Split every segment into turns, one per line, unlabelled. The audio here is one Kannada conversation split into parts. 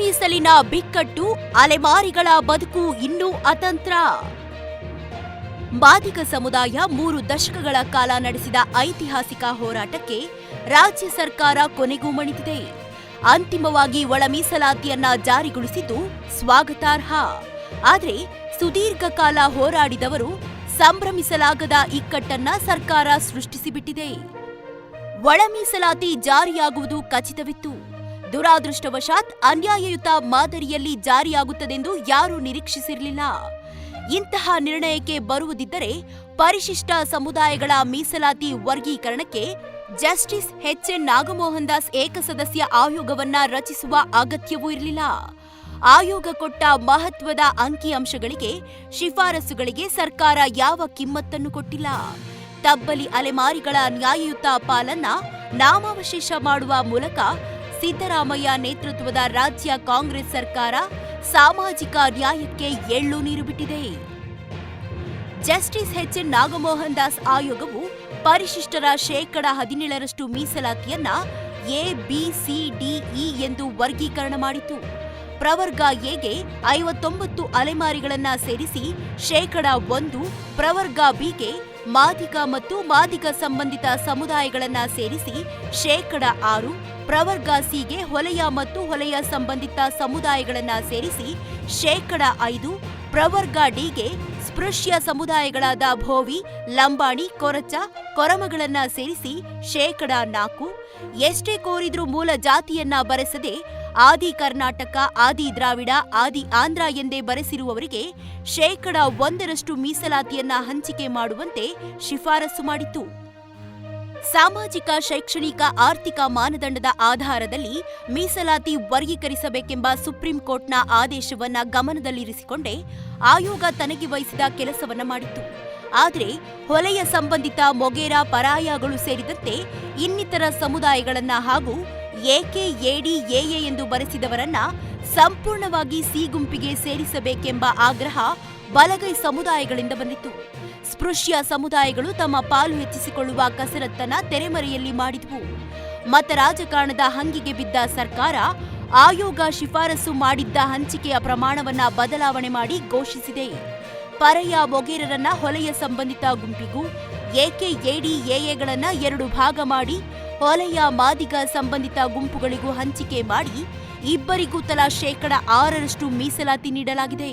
ಮೀಸಲಿನ ಬಿಕ್ಕಟ್ಟು, ಅಲೆಮಾರಿಗಳ ಬದುಕು ಇನ್ನೂ ಅತಂತ್ರ. ಬಾಧಿಕ ಸಮುದಾಯ ಮೂರು ದಶಕಗಳ ಕಾಲ ನಡೆಸಿದ ಐತಿಹಾಸಿಕ ಹೋರಾಟಕ್ಕೆ ರಾಜ್ಯ ಸರ್ಕಾರ ಕೊನೆಗೂ ಮಣಿದಿದೆ. ಅಂತಿಮವಾಗಿ ಒಳ ಮೀಸಲಾತಿಯನ್ನ ಜಾರಿಗೊಳಿಸಿದ್ದು ಸ್ವಾಗತಾರ್ಹ. ಆದರೆ ಸುದೀರ್ಘ ಕಾಲ ಹೋರಾಡಿದವರು ಸಂಭ್ರಮಿಸಲಾಗದ ಇಕ್ಕಟ್ಟನ್ನ ಸರ್ಕಾರ ಸೃಷ್ಟಿಸಿಬಿಟ್ಟಿದೆ. ಒಳ ಮೀಸಲಾತಿ ಜಾರಿಯಾಗುವುದು ಖಚಿತವಿತ್ತು. ದುರಾದೃಷ್ಟವಶಾತ್ ಅನ್ಯಾಯಯುತ ಮಾದರಿಯಲ್ಲಿ ಜಾರಿಯಾಗುತ್ತದೆಂದು ಯಾರೂ ನಿರೀಕ್ಷಿಸಿರಲಿಲ್ಲ. ಇಂತಹ ನಿರ್ಣಯಕ್ಕೆ ಬರುವುದಿದ್ದರೆ ಪರಿಶಿಷ್ಟ ಸಮುದಾಯಗಳ ಮೀಸಲಾತಿ ವರ್ಗೀಕರಣಕ್ಕೆ justice H N Nagamohan Das ಏಕಸದಸ್ಯ ಆಯೋಗವನ್ನ ರಚಿಸುವ ಅಗತ್ಯವೂ ಇರಲಿಲ್ಲ. ಆಯೋಗ ಕೊಟ್ಟ ಮಹತ್ವದ ಅಂಕಿಅಂಶಗಳಿಗೆ ಶಿಫಾರಸುಗಳಿಗೆ ಸರ್ಕಾರ ಯಾವ ಕಿಮ್ಮತ್ತನ್ನು ಕೊಟ್ಟಿಲ್ಲ. ತಬ್ಬಲಿ ಅಲೆಮಾರಿಗಳ ನ್ಯಾಯಯುತ ಪಾಲನ್ನ ನಾಮಾವಶೇಷ ಮಾಡುವ ಮೂಲಕ ಸಿದ್ದರಾಮಯ್ಯ ನೇತೃತ್ವದ ರಾಜ್ಯ ಕಾಂಗ್ರೆಸ್ ಸರ್ಕಾರ ಸಾಮಾಜಿಕ ನ್ಯಾಯಕ್ಕೆ ಎಳ್ಳು ನೀರು ಬಿಟ್ಟಿದೆ. ಜಸ್ಟಿಸ್ ಎಚ್ ನಾಗಮೋಹನ್ ದಾಸ್ ಆಯೋಗವು ಪರಿಶಿಷ್ಟರ ಶೇಕಡ ಹದಿನೇಳರಷ್ಟು ಮೀಸಲಾತಿಯನ್ನ A, B, C, D, E ಎಂದು ವರ್ಗೀಕರಣ ಮಾಡಿತು ಪ್ರವರ್ಗ ಎಗೆ ಐವತ್ತೊಂಬತ್ತು ಅಲೆಮಾರಿಗಳನ್ನ ಸೇರಿಸಿ ಶೇಕಡ ಒಂದು, ಪ್ರವರ್ಗ ಬಿಗೆ ಮಾದಿಗ ಮತ್ತು ಮಾದಿಗ ಸಂಬಂಧಿತ ಸಮುದಾಯಗಳನ್ನ ಸೇರಿಸಿ ಶೇಕಡ ಆರು ಪ್ರವರ್ಗ ಸಿಗೆ ಹೊಲೆಯ ಮತ್ತು ಹೊಲೆಯ ಸಂಬಂಧಿತ ಸಮುದಾಯಗಳನ್ನ ಸೇರಿಸಿ ಶೇಕಡ ಐದು ಪ್ರವರ್ಗ ಡಿಗೆ ಸ್ಪೃಶ್ಯ ಸಮುದಾಯಗಳಾದ ಭೋವಿ, ಲಂಬಾಣಿ, ಕೊರಚ ಕೊರಮಗಳನ್ನ ಸೇರಿಸಿ ಶೇಕಡ ನಾಲ್ಕು ಎಷ್ಟೇ ಕೋರಿದ್ರೂ ಮೂಲ ಜಾತಿಯನ್ನ ಬರೆಸದೆ ಆದಿ ಕರ್ನಾಟಕ, ಆದಿ ದ್ರಾವಿಡ, ಆದಿ ಆಂಧ್ರ ಎಂದೇ ಬರೆಸಿರುವವರಿಗೆ ಶೇಕಡ ಒಂದರಷ್ಟು ಮೀಸಲಾತಿಯನ್ನ ಹಂಚಿಕೆ ಮಾಡುವಂತೆ ಶಿಫಾರಸು ಮಾಡಿತ್ತು. ಸಾಮಾಜಿಕ, ಶೈಕ್ಷಣಿಕ, ಆರ್ಥಿಕ ಮಾನದಂಡದ ಆಧಾರದಲ್ಲಿ ಮೀಸಲಾತಿ ವರ್ಗೀಕರಿಸಬೇಕೆಂಬ ಸುಪ್ರೀಂ ಕೋರ್ಟ್ನ ಆದೇಶವನ್ನ ಗಮನದಲ್ಲಿರಿಸಿಕೊಂಡೇ ಆಯೋಗ ತನಗೆ ವಹಿಸಿದ ಕೆಲಸವನ್ನ ಮಾಡಿತ್ತು. ಆದರೆ ಹೊಲೆಯ ಸಂಬಂಧಿತ ಮೊಗೇರ ಪರಾಯಗಳು ಸೇರಿದಂತೆ ಇನ್ನಿತರ ಸಮುದಾಯಗಳನ್ನ ಹಾಗೂ ಏಕೆ ಎಡಿ, ಎಎ ಎಂದು ಬರೆಸಿದವರನ್ನ ಸಂಪೂರ್ಣವಾಗಿ ಸಿ ಗುಂಪಿಗೆ ಸೇರಿಸಬೇಕೆಂಬ ಆಗ್ರಹ ಬಲಗೈ ಸಮುದಾಯಗಳಿಂದ ಬಂದಿತ್ತು. ಸ್ಪೃಶ್ಯ ಸಮುದಾಯಗಳು ತಮ್ಮ ಪಾಲು ಹೆಚ್ಚಿಸಿಕೊಳ್ಳುವ ಕಸರತ್ತನ್ನ ತೆರೆಮರೆಯಲ್ಲಿ ಮಾಡಿದ್ವು. ಮತ ರಾಜಕಾರಣದ ಹಂಗಿಗೆ ಬಿದ್ದ ಸರ್ಕಾರ ಆಯೋಗ ಶಿಫಾರಸು ಮಾಡಿದ್ದ ಹಂಚಿಕೆಯ ಪ್ರಮಾಣವನ್ನ ಬದಲಾವಣೆ ಮಾಡಿ ಘೋಷಿಸಿದೆ. ಪರೆಯ ಮೊಗೇರರನ್ನ ಹೊಲೆಯ ಸಂಬಂಧಿತ ಗುಂಪಿಗೂ ಎಕೆ, ಎಡಿ, ಎಎಗಳನ್ನ ಎರಡು ಭಾಗ ಮಾಡಿ ಹೊಲೆಯ ಮಾದಿಗ ಸಂಬಂಧಿತ ಗುಂಪುಗಳಿಗೂ ಹಂಚಿಕೆ ಮಾಡಿ ಇಬ್ಬರಿಗೂ ತಲಾ ಶೇಕಡ ಆರರಷ್ಟು ಮೀಸಲಾತಿ ನೀಡಲಾಗಿದೆ.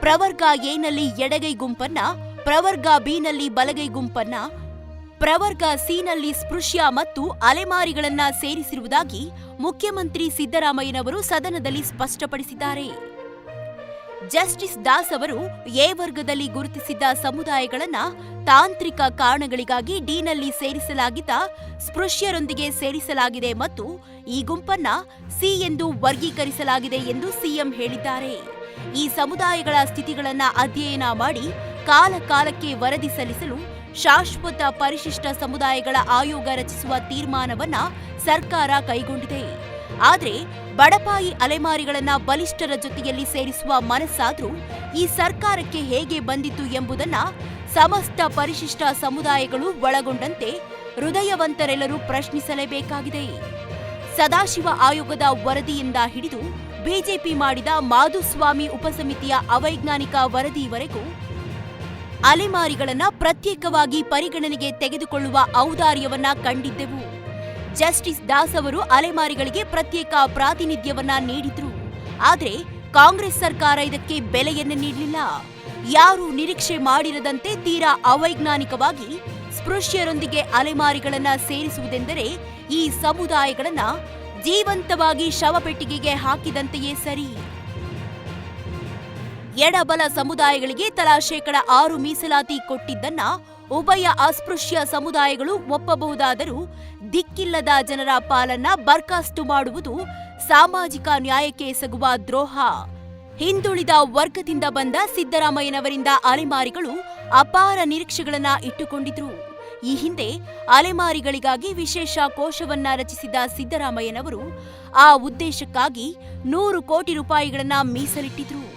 ಪ್ರವರ್ಗ ಎನಲ್ಲಿ ಎಡಗೈ ಗುಂಪನ್ನ, ಪ್ರವರ್ಗ ಬಿನಲ್ಲಿ ಬಲಗೈ ಗುಂಪನ್ನ, ಪ್ರವರ್ಗ ಸಿನಲ್ಲಿ ಸ್ಪೃಶ್ಯ ಮತ್ತು ಅಲೆಮಾರಿಗಳನ್ನ ಸೇರಿಸಿರುವುದಾಗಿ ಮುಖ್ಯಮಂತ್ರಿ ಸಿದ್ದರಾಮಯ್ಯನವರು ಸದನದಲ್ಲಿ ಸ್ಪಷ್ಟಪಡಿಸಿದ್ದಾರೆ. ಜಸ್ಟಿಸ್ ದಾಸ್ ಅವರು ಎ ವರ್ಗದಲ್ಲಿ ಗುರುತಿಸಿದ್ದ ಸಮುದಾಯಗಳನ್ನು ತಾಂತ್ರಿಕ ಕಾರಣಗಳಿಗಾಗಿ ಡಿನಲ್ಲಿ ಸೇರಿಸಲಾಗಿದ್ದ ಸ್ಪೃಶ್ಯರೊಂದಿಗೆ ಸೇರಿಸಲಾಗಿದೆ ಮತ್ತು ಈ ಗುಂಪನ್ನ ಸಿ ಎಂದು ವರ್ಗೀಕರಿಸಲಾಗಿದೆ ಎಂದು ಸಿಎಂ ಹೇಳಿದ್ದಾರೆ. ಈ ಸಮುದಾಯಗಳ ಸ್ಥಿತಿಗಳನ್ನ ಅಧ್ಯಯನ ಮಾಡಿ ಕಾಲ ಕಾಲಕ್ಕೆ ವರದಿ ಸಲ್ಲಿಸಲು ಶಾಶ್ವತ ಪರಿಶಿಷ್ಟ ಸಮುದಾಯಗಳ ಆಯೋಗ ರಚಿಸುವ ತೀರ್ಮಾನವನ್ನ ಸರ್ಕಾರ ಕೈಗೊಂಡಿದೆ. ಆದ್ರೆ ಬಡಪಾಯಿ ಅಲೆಮಾರಿಗಳನ್ನ ಬಲಿಷ್ಠರ ಜೊತೆಯಲ್ಲಿ ಸೇರಿಸುವ ಮನಸ್ಸಾದ್ರೂ ಈ ಸರ್ಕಾರಕ್ಕೆ ಹೇಗೆ ಬಂದಿತು ಎಂಬುದನ್ನ ಸಮಸ್ತ ಪರಿಶಿಷ್ಟ ಸಮುದಾಯಗಳು ಒಳಗೊಂಡಂತೆ ಹೃದಯವಂತರೆಲ್ಲರೂ ಪ್ರಶ್ನಿಸಲೇಬೇಕಾಗಿದೆ. ಸದಾಶಿವ ಆಯೋಗದ ವರದಿಯಿಂದ ಹಿಡಿದು ಬಿಜೆಪಿ ಮಾಡಿದ ಮಾಧುಸ್ವಾಮಿ ಉಪಸಮಿತಿಯ ಅವೈಜ್ಞಾನಿಕ ವರದಿವರೆಗೂ ಅಲೆಮಾರಿಗಳನ್ನ ಪ್ರತ್ಯೇಕವಾಗಿ ಪರಿಗಣನೆಗೆ ತೆಗೆದುಕೊಳ್ಳುವ ಔದಾರ್ಯವನ್ನ ಕಂಡಿದ್ದೆವು. ಜಸ್ಟಿಸ್ ದಾಸ್ ಅವರು ಅಲೆಮಾರಿಗಳಿಗೆ ಪ್ರತ್ಯೇಕ ಪ್ರಾತಿನಿಧ್ಯವನ್ನ ನೀಡಿದ್ರು. ಆದರೆ ಕಾಂಗ್ರೆಸ್ ಸರ್ಕಾರ ಇದಕ್ಕೆ ಬೆಲೆಯನ್ನು ನೀಡಲಿಲ್ಲ. ಯಾರು ನಿರೀಕ್ಷೆ ಮಾಡಿರದಂತೆ ತೀರಾ ಅವೈಜ್ಞಾನಿಕವಾಗಿ ಸ್ಪೃಶ್ಯರೊಂದಿಗೆ ಅಲೆಮಾರಿಗಳನ್ನ ಸೇರಿಸುವುದೆಂದರೆ ಈ ಸಮುದಾಯಗಳನ್ನ ಜೀವಂತವಾಗಿ ಶವಪೆಟ್ಟಿಗೆಗೆ ಹಾಕಿದಂತೆಯೇ ಸರಿ. ಎಡಬಲ ಸಮುದಾಯಗಳಿಗೆ ತಲಾ ಶೇಕಡ ಆರು ಮೀಸಲಾತಿ ಕೊಟ್ಟಿದ್ದನ್ನ ಉಭಯ ಅಸ್ಪೃಶ್ಯ ಸಮುದಾಯಗಳು ಒಪ್ಪಬಹುದಾದರೂ ದಿಕ್ಕಿಲ್ಲದ ಜನರ ಪಾಲನ್ನ ಬರ್ಖಾಸ್ತು ಮಾಡುವುದು ಸಾಮಾಜಿಕ ನ್ಯಾಯಕ್ಕೆ ಎಸಗುವ ದ್ರೋಹ. ಹಿಂದುಳಿದ ವರ್ಗದಿಂದ ಬಂದ ಸಿದ್ದರಾಮಯ್ಯನವರಿಂದ ಅಲೆಮಾರಿಗಳು ಅಪಾರ ನಿರೀಕ್ಷೆಗಳನ್ನ ಇಟ್ಟುಕೊಂಡಿದ್ರು. ಈ ಹಿಂದೆ ಅಲೆಮಾರಿಗಳಿಗಾಗಿ ವಿಶೇಷ ಕೋಶವನ್ನ ರಚಿಸಿದ ಸಿದ್ದರಾಮಯ್ಯನವರು ಆ ಉದ್ದೇಶಕ್ಕಾಗಿ ನೂರು ಕೋಟಿ ರೂಪಾಯಿಗಳನ್ನ ಮೀಸಲಿಟ್ಟಿದ್ರು.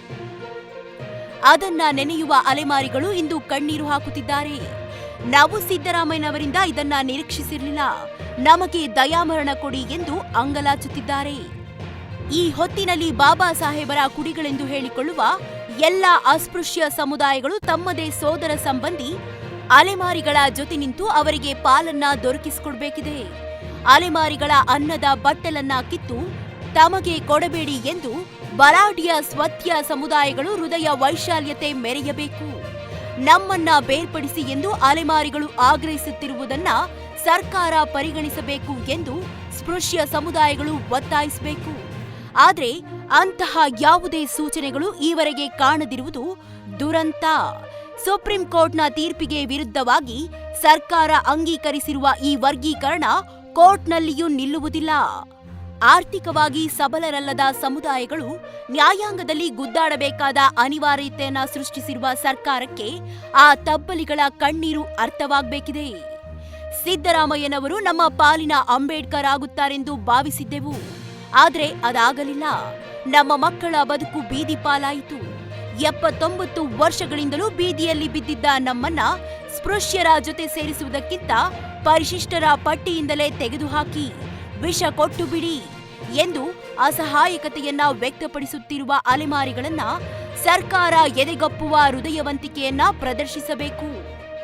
ಅದನ್ನ ನೆನೆಯುವ ಅಲೆಮಾರಿಗಳು ಇಂದು ಕಣ್ಣೀರು ಹಾಕುತ್ತಿದ್ದಾರೆ. ನಾವು ಸಿದ್ದರಾಮಯ್ಯನವರಿಂದ ಇದನ್ನ ನಿರೀಕ್ಷಿಸಿರಲಿಲ್ಲ. ನಮಗೆ ದಯಾಮರಣ ಕೊಡಿ ಎಂದು ಅಂಗಲಾಚುತ್ತಿದ್ದಾರೆ. ಈ ಹೊತ್ತಿನಲ್ಲಿ ಬಾಬಾ ಸಾಹೇಬರ ಕುಡಿಗಳೆಂದು ಹೇಳಿಕೊಳ್ಳುವ ಎಲ್ಲ ಅಸ್ಪೃಶ್ಯ ಸಮುದಾಯಗಳು ತಮ್ಮದೇ ಸೋದರ ಸಂಬಂಧಿ ಅಲೆಮಾರಿಗಳ ಜೊತೆ ನಿಂತು ಅವರಿಗೆ ಪಾಲನ್ನ ದೊರಕಿಸಿಕೊಡ್ಬೇಕಿದೆ. ಅಲೆಮಾರಿಗಳ ಅನ್ನದ ಬಟ್ಟಲನ್ನ ಕಿತ್ತು ತಮಗೆ ಕೊಡಬೇಡಿ ಎಂದು ಬರಾಡಿಯ ಸ್ವತ್ಯ ಸಮುದಾಯಗಳು ಹೃದಯ ವೈಶಾಲ್ಯತೆ ಮೆರೆಯಬೇಕು. ನಮ್ಮನ್ನ ಬೇರ್ಪಡಿಸಿ ಎಂದು ಅಲೆಮಾರಿಗಳು ಆಗ್ರಹಿಸುತ್ತಿರುವುದನ್ನ ಸರ್ಕಾರ ಪರಿಗಣಿಸಬೇಕು ಎಂದು ಸ್ಪೃಶ್ಯ ಸಮುದಾಯಗಳು ಒತ್ತಾಯಿಸಬೇಕು. ಆದರೆ ಅಂತಹ ಯಾವುದೇ ಸೂಚನೆಗಳು ಈವರೆಗೆ ಕಾಣದಿರುವುದು ದುರಂತ. ಸುಪ್ರೀಂ ಕೋರ್ಟ್ನ ತೀರ್ಪಿಗೆ ವಿರುದ್ಧವಾಗಿ ಸರ್ಕಾರ ಅಂಗೀಕರಿಸಿರುವ ಈ ವರ್ಗೀಕರಣ ಕೋರ್ಟ್ನಲ್ಲಿಯೂ ನಿಲ್ಲುವುದಿಲ್ಲ. ಆರ್ಥಿಕವಾಗಿ ಸಬಲರಲ್ಲದ ಸಮುದಾಯಗಳು ನ್ಯಾಯಾಂಗದಲ್ಲಿ ಗುದ್ದಾಡಬೇಕಾದ ಅನಿವಾರ್ಯತೆಯನ್ನು ಸೃಷ್ಟಿಸಿರುವ ಸರ್ಕಾರಕ್ಕೆ ಆ ತಬ್ಬಲಿಗಳ ಕಣ್ಣೀರು ಅರ್ಥವಾಗಬೇಕಿದೆ. ಸಿದ್ದರಾಮಯ್ಯನವರು ನಮ್ಮ ಪಾಲಿನ ಅಂಬೇಡ್ಕರ್ ಆಗುತ್ತಾರೆಂದು ಭಾವಿಸಿದ್ದೆವು. ಆದರೆ ಅದಾಗಲಿಲ್ಲ. ನಮ್ಮ ಮಕ್ಕಳ ಬದುಕು ಬೀದಿ ಪಾಲಾಯಿತು. ಎಪ್ಪತ್ತೊಂಬತ್ತು ವರ್ಷಗಳಿಂದಲೂ ಬೀದಿಯಲ್ಲಿ ಬಿದ್ದಿದ್ದ ನಮ್ಮನ್ನ ಸ್ಪೃಶ್ಯರ ಜೊತೆ ಸೇರಿಸುವುದಕ್ಕಿಂತ ಪರಿಶಿಷ್ಟರ ಪಟ್ಟಿಯಿಂದಲೇ ತೆಗೆದುಹಾಕಿ. ವಿಷ ಕೊಟ್ಟು ಬಿಡಿ ಎಂದು ಅಸಹಾಯಕತೆಯನ್ನ ವ್ಯಕ್ತಪಡಿಸುತ್ತಿರುವ ಅಲೆಮಾರಿಗಳನ್ನ ಸರ್ಕಾರ ಎದೆಗಪ್ಪುವ ಹೃದಯವಂತಿಕೆಯನ್ನ ಪ್ರದರ್ಶಿಸಬೇಕು.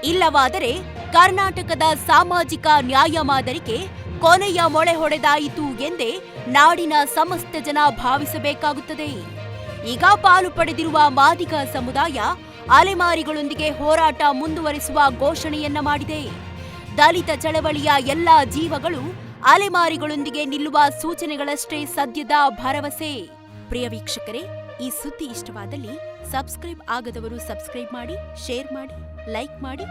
ಇಲ್ಲವಾದರೆ ಕರ್ನಾಟಕದ ಸಾಮಾಜಿಕ ನ್ಯಾಯ ಮಾದರಿಗೆ ಕೊನೆಯ ಮೊಳೆ ಹೊಡೆದಾಯಿತು ಎಂದೇ ನಾಡಿನ ಸಮಸ್ತ ಜನ ಭಾವಿಸಬೇಕಾಗುತ್ತದೆ. ಈಗ ಪಾಲು ಪಡೆದಿರುವ ಮಾದಿಗ ಸಮುದಾಯ ಅಲೆಮಾರಿಗಳೊಂದಿಗೆ ಹೋರಾಟ ಮುಂದುವರಿಸುವ ಘೋಷಣೆಯನ್ನ ಮಾಡಿದೆ. ದಲಿತ ಚಳವಳಿಯ ಎಲ್ಲಾ ಜೀವಗಳು ಅಲೆಮಾರಿಗಳೊಂದಿಗೆ ನಿಲ್ಲುವ ಸೂಚನೆಗಳಷ್ಟೇ ಸದ್ಯದ ಭರವಸೆ. ಪ್ರಿಯ ವೀಕ್ಷಕರೇ, ಈ ಸುದ್ದಿ ಇಷ್ಟವಾದಲ್ಲಿ ಸಬ್ಸ್ಕ್ರೈಬ್ ಆಗದವರು ಸಬ್ಸ್ಕ್ರೈಬ್ ಮಾಡಿ, ಶೇರ್ ಮಾಡಿ, ಲೈಕ್ ಮಾಡಿ.